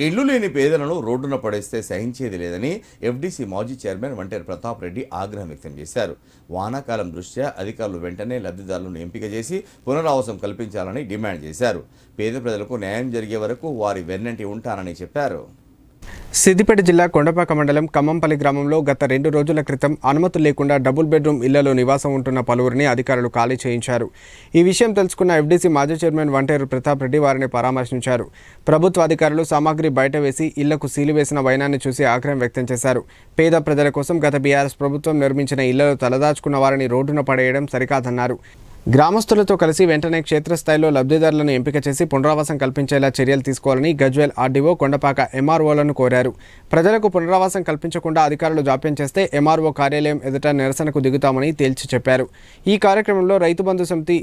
ఇల్లు లేని పేదలను రోడ్డున పడేస్తే సహించేది లేదని ఎఫ్డీసీ మాజీ చైర్మన్ వంటేరు ప్రతాప్ రెడ్డి ఆగ్రహం వ్యక్తం చేశారు. వానాకాలం దృష్ట్యా అధికారులు వెంటనే లబ్ధిదారులను ఎంపిక చేసి పునరావాసం కల్పించాలని డిమాండ్ చేశారు. పేద ప్రజలకు న్యాయం జరిగే వరకు వారి వెన్నంటి ఉంటానని చెప్పారు. సిద్దిపేట జిల్లా కొండపాక మండలం ఖమ్మంపల్లి గ్రామంలో గత రెండు రోజుల క్రితం అనుమతులు లేకుండా డబుల్ బెడ్రూమ్ ఇళ్ళలో నివాసం ఉంటున్న పలువురిని అధికారులు ఖాళీ చేయించారు. ఈ విషయం తెలుసుకున్న ఎఫ్డీసీ మాజీ చైర్మన్ వంటేరు ప్రతాప్ రెడ్డి వారిని పరామర్శించారు. ప్రభుత్వ అధికారులు సామాగ్రి బయట వేసి ఇళ్ళకు సీలు వేసిన వైనాన్ని చూసి ఆగ్రహం వ్యక్తం చేశారు. పేద ప్రజల కోసం గత బీఆర్ఎస్ ప్రభుత్వం నిర్మించిన ఇళ్ళలో తలదాచుకున్న వారిని రోడ్డున పడేయడం సరికాదన్నారు. గ్రామస్తులతో కలిసి వెంటనే క్షేత్రస్థాయిలో లబ్ధిదారులను ఎంపిక చేసి పునరావాసం కల్పించేలా చర్యలు తీసుకోవాలని గజ్వేల్ ఆర్డీఓ కొండపాక ఎంఆర్ఓలను కోరారు. ప్రజలకు పునరావాసం కల్పించకుండా అధికారులు జాప్యం చేస్తే ఎంఆర్ఓ కార్యాలయం ఎదుట నిరసనకు దిగుతామని తేల్చి చెప్పారు. ఈ కార్యక్రమంలో రైతు బంధు సమితి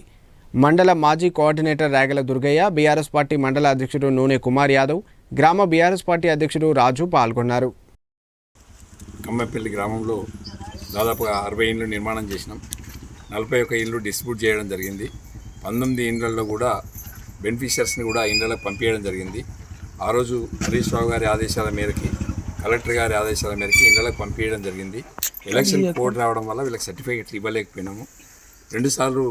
మండల మాజీ కోఆర్డినేటర్ రాగల దుర్గయ్య బీఆర్ఎస్ పార్టీ మండల అధ్యక్షుడు నూనె కుమార్ యాదవ్ గ్రామ బీఆర్ఎస్ పార్టీ అధ్యక్షుడు రాజు పాల్గొన్నారు. కమ్మపల్లి గ్రామంలో దాదాపుగా అరవై ఇండ్లు నిర్మాణం చేసినాం. నలభై ఒక ఇల్లు డిస్ట్రిబ్యూట్ చేయడం జరిగింది. పంతొమ్మిది ఇండ్లలో కూడా బెనిఫిషియర్స్ని కూడా ఇండ్లకు పంపించడం జరిగింది. ఆ రోజు హరీష్ రావు గారి ఆదేశాల మేరకి కలెక్టర్ గారి ఆదేశాల మేరకి ఇండ్లకు పంపించడం జరిగింది. ఎలక్షన్ కోడ్ రావడం వల్ల వీళ్ళకి సర్టిఫికేట్లు ఇవ్వలేకపోయినాము. రెండుసార్లు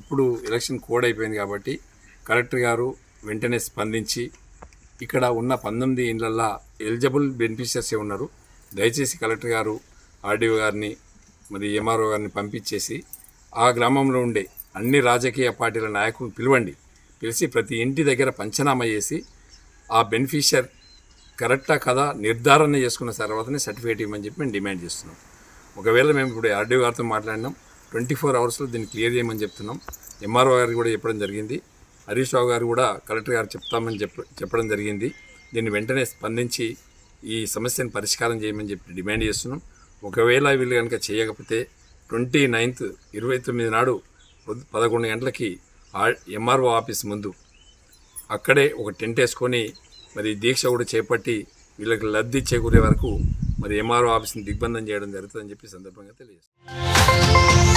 ఇప్పుడు ఎలక్షన్ కోడ్ అయిపోయింది కాబట్టి కలెక్టర్ గారు వెంటనే స్పందించి ఇక్కడ ఉన్న పంతొమ్మిది ఇండ్లల్లో ఎలిజిబుల్ బెనిఫిషియర్స్ ఉన్నారు. దయచేసి కలెక్టర్ గారు ఆర్డీఓ గారిని మరి ఎంఆర్ఓ గారిని పంపించేసి ఆ గ్రామంలో ఉండే అన్ని రాజకీయ పార్టీల నాయకులను పిలవండి. పిలిచి ప్రతి ఇంటి దగ్గర పంచనామా చేసి ఆ బెనిఫిషియర్ కరెక్టా కదా నిర్ధారణ చేసుకున్న తర్వాతనే సర్టిఫికేట్ ఇవ్వమని చెప్పి మేము డిమాండ్ చేస్తున్నాం. ఒకవేళ మేము ఇప్పుడు ఆర్డీఓ గారితో మాట్లాడినాం ట్వంటీ ఫోర్ అవర్స్లో దీన్ని క్లియర్ చేయమని చెప్తున్నాం. ఎంఆర్ఓ గారికి కూడా చెప్పడం జరిగింది. హరీష్ రావు గారు కూడా కలెక్టర్ గారు చెప్తామని చెప్ప చెప్పడం జరిగింది. దీన్ని వెంటనే స్పందించి ఈ సమస్యను పరిష్కారం చేయమని చెప్పి డిమాండ్ చేస్తున్నాం. ఒకవేళ వీళ్ళు కనుక చేయకపోతే ట్వంటీ నైన్త్ ఇరవై తొమ్మిది నాడు పదకొండు గంటలకి ఎంఆర్ఓ ఆఫీస్ ముందు. అక్కడే ఒక టెంట్ వేసుకొని మరి దీక్ష కూడా చేపట్టి వీళ్ళకి లబ్ధి చేకూరే వరకు మరి ఎంఆర్ఓ ఆఫీస్ని దిగ్బంధం చేయడం జరుగుతుందని చెప్పి సందర్భంగా తెలియజేస్తాను